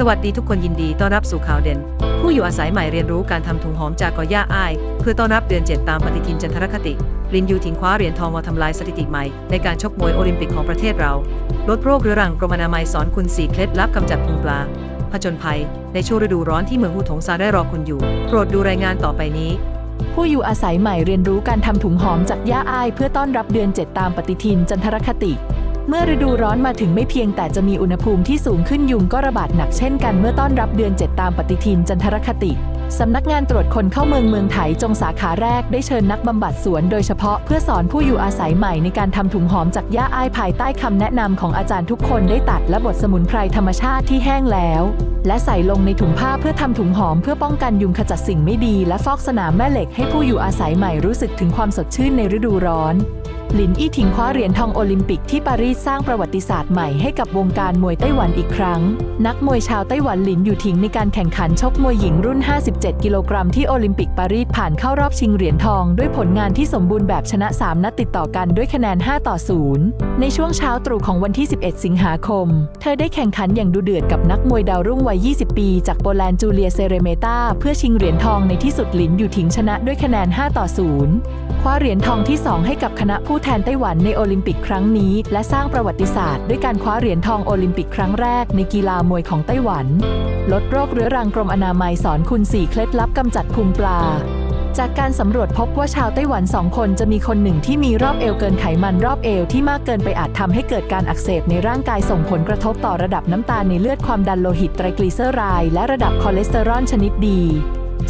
สวัสดีทุกคนยินดีต้อนรับสู่ข่าวเด่น ผู้อยู่อาศัยใหม่เรียนรู้การทำถุงหอมจากกอหญ้าอ้าย เพื่อต้อนรับเดือนเจ็ดตามปฏิทินจันทรคติ ลินยูถิงคว้าเหรียญทองมาทำลายสถิติใหม่ ในการชกมวยโอลิมปิกของประเทศเรา ลดโรคเรื้อรังกรมอนามัยสอนคุณสี่เคล็ดลับกำจัดพุงปลาผจญภัย ในช่วงฤดูร้อนที่เมืองหูถงซาได้รอคุณอยู่ โปรดดูรายงานต่อไปนี้ผู้อยู่อาศัยใหม่เรียนรู้การทำถุงหอมจากหญ้าอ้าย เพื่อต้อนรับเดือน 7 ตามปฏิทินจันทรคติ เมื่อฤดูร้อนมาถึงไม่เพียงแต่จะมีอุณหภูมิที่สูงขึ้นยุงก็ระบาดหนักเช่นกันเมื่อต้อนรับเดือน 7 ตามปฏิทินจันทรคติสำนักงานตรวจคนเข้าเมืองเมืองไถจงสาขาแรกได้เชิญนักบำบัดสวนโดยเฉพาะเพื่อสอนผู้อยู่อาศัยใหม่ในการทำถุงหอมจากหญ้าอ้ายภายใต้คำแนะนำของอาจารย์ทุกคนได้ตัดและบดสมุนไพรธรรมชาติที่แห้งแล้ว และใส่ลงในถุงผ้าเพื่อทำถุงหอมเพื่อป้องกันยุงขจัดสิ่งไม่ดี และฟอกสนามแม่เหล็กให้ผู้อยู่อาศัยใหม่รู้สึกถึงความสดชื่นในฤดูร้อน หลินอี้ถิงคว้าเหรียญทองโอลิมปิกที่ปารีสสร้างประวัติศาสตร์ใหม่ให้กับวงการมวยไต้หวันอีกครั้ง นักมวยชาวไต้หวันหลินอยู่ถิงในการแข่งขันชกมวยหญิงรุ่น 57 กิโลกรัมที่โอลิมปิกปารีสผ่านเข้ารอบชิงเหรียญทองด้วยผลงานที่สมบูรณ์แบบชนะ 3 นัดติดต่อกันด้วยคะแนน 5 ต่อ 0 ในช่วงเช้าตรู่ของวันที่ 11 สิงหาคม เธอได้แข่งขันอย่างดุเดือดกับนักมวยดาวรุ่งวัย 20 ปี จากโปแลนด์จูเลียเซเรเมตาเพื่อชิงเหรียญทองในที่สุดหลินอยู่ถิงชนะด้วยคะแนน 5 ต่อ 0 คว้าเหรียญทองที่ 2 ให้กับคณะผู้แทนไต้หวันในโอลิมปิกครั้งนี้ และสร้างประวัติศาสตร์ด้วยการคว้าเหรียญทองโอลิมปิกครั้งแรกในกีฬามวยของไต้หวัน ลดโรคเรื้อรังกรมอนามัยสอนคุณสี่เคล็ดลับกำจัดพุงปลา จากการสำรวจพบว่าชาวไต้หวันสองคนจะมีคนหนึ่งที่มีรอบเอวเกินไขมันรอบเอวที่มากเกินไปอาจทำให้เกิดการอักเสบในร่างกายส่งผลกระทบต่อระดับน้ำตาลในเลือดความดันโลหิตไตรกลีเซอไรด์และระดับคอเลสเตอรอลชนิดดี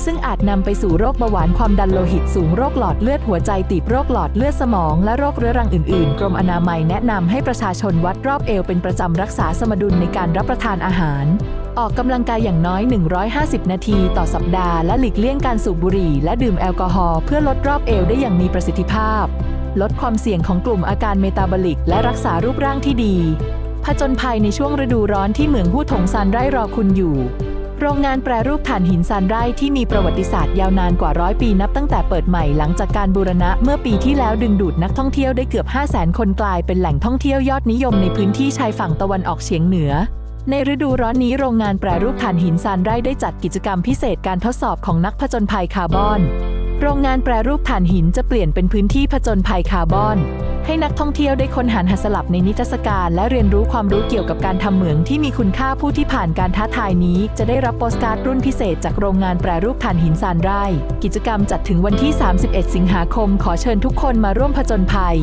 ซึ่งอาจนำไปสู่โรคเบาหวานความดันโลหิตสูงโรคหลอดเลือดหัวใจตีบโรคหลอดเลือดสมอง และโรคเรื้อรังอื่นๆ กรมอนามัยแนะนำให้ประชาชนวัดรอบเอวเป็นประจำรักษาสมดุลในการรับประทานอาหาร ออกกำลังกายอย่างน้อย 150 นาทีต่อสัปดาห์และหลีกเลี่ยงการสูบบุหรี่ และดื่มแอลกอฮอล์เพื่อลดรอบเอวได้อย่างมีประสิทธิภาพ ลดความเสี่ยงของกลุ่มอาการเมตาบอลิก และรักษารูปร่างที่ดีผจญภัยในช่วงฤดูร้อนที่เหมืองหู้ถงซานไร่รอคุณอยู่ โรงงานแปรรูปถ่านหินซานไร่ที่มีประวัติศาสตร์ยาวนานกว่าร้อยปีนับตั้งแต่เปิดใหม่หลังจากการบูรณะเมื่อปีที่แล้วดึงดูดนักท่องเที่ยวได้เกือบ 5 0 0 0 0 0คนกลายเป็นแหล่งท่องเที่ยวยอดนิยมในพื้นที่ชายฝั่งตะวันออกเฉียงเหนือ ในฤดูร้อนนี้โรงงานแปรรูปถ่านหินซานไร่ได้จัดกิจกรรมพิเศษการทดสอบของนักผจญภัยคาร์บอน โรงงานแปรรูปถ่านหินจะเปลี่ยนเป็นพื้นที่ผจญภัยคาร์บอน ให้นักท่องเที่ยวได้ค้นหาหัสลับในนิทรรศการและเรียนรู้ความรู้เกี่ยวกับการทำเหมืองที่มีคุณค่าผู้ที่ผ่านการท้าทายนี้ จะได้รับโปสการ์ดรุ่นพิเศษจากโรงงานแปรรูปถ่านหินซานไร่ กิจกรรมจัดถึงวันที่ 31 สิงหาคม ขอเชิญทุกคนมาร่วมผจญภัย